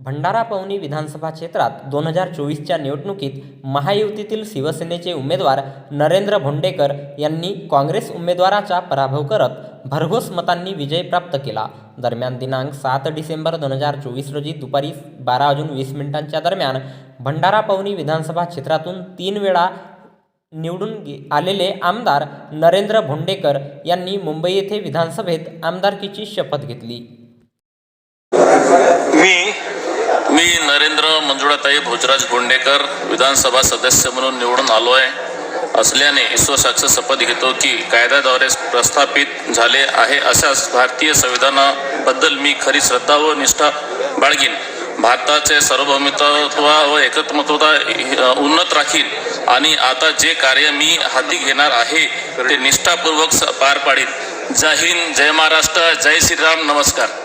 भंडारा पवनी विधानसभा क्षेत्रात दोन हजार चोवीसच्या निवडणुकीत महायुतीतील शिवसेनेचे उमेदवार नरेंद्र भोंडेकर यांनी काँग्रेस उमेदवाराचा पराभव करत भरघोस मतांनी विजय प्राप्त केला. दरम्यान दिनांक सात डिसेंबर दोन हजार चोवीस रोजी दुपारी बारा वाजून वीस मिनिटांच्या दरम्यान भंडारा पवनी विधानसभा क्षेत्रातून तीन वेळा निवडून गे- आलेले आमदार नरेंद्र भोंडेकर यांनी मुंबई येथे विधानसभेत आमदारकीची शपथ घेतली मी मी नरेंद्र मंजुळाताई भोजराज गोंडेकर विधानसभा सदस्य म्हणून निवडून आलो आहे असल्याने विश्वासाचं शपथ घेतो की कायद्याद्वारे प्रस्थापित झाले आहे अशाच भारतीय संविधानाबद्दल मी खरी श्रद्धा व निष्ठा बाळगीन. भारताचे सार्वभौमित्व व एकत्मत्वता उन्नत राखीन आणि आता जे कार्य मी हाती घेणार आहे ते निष्ठापूर्वक स- पार पाडीन. जय हिंद जय महाराष्ट्र जय श्रीराम नमस्कार.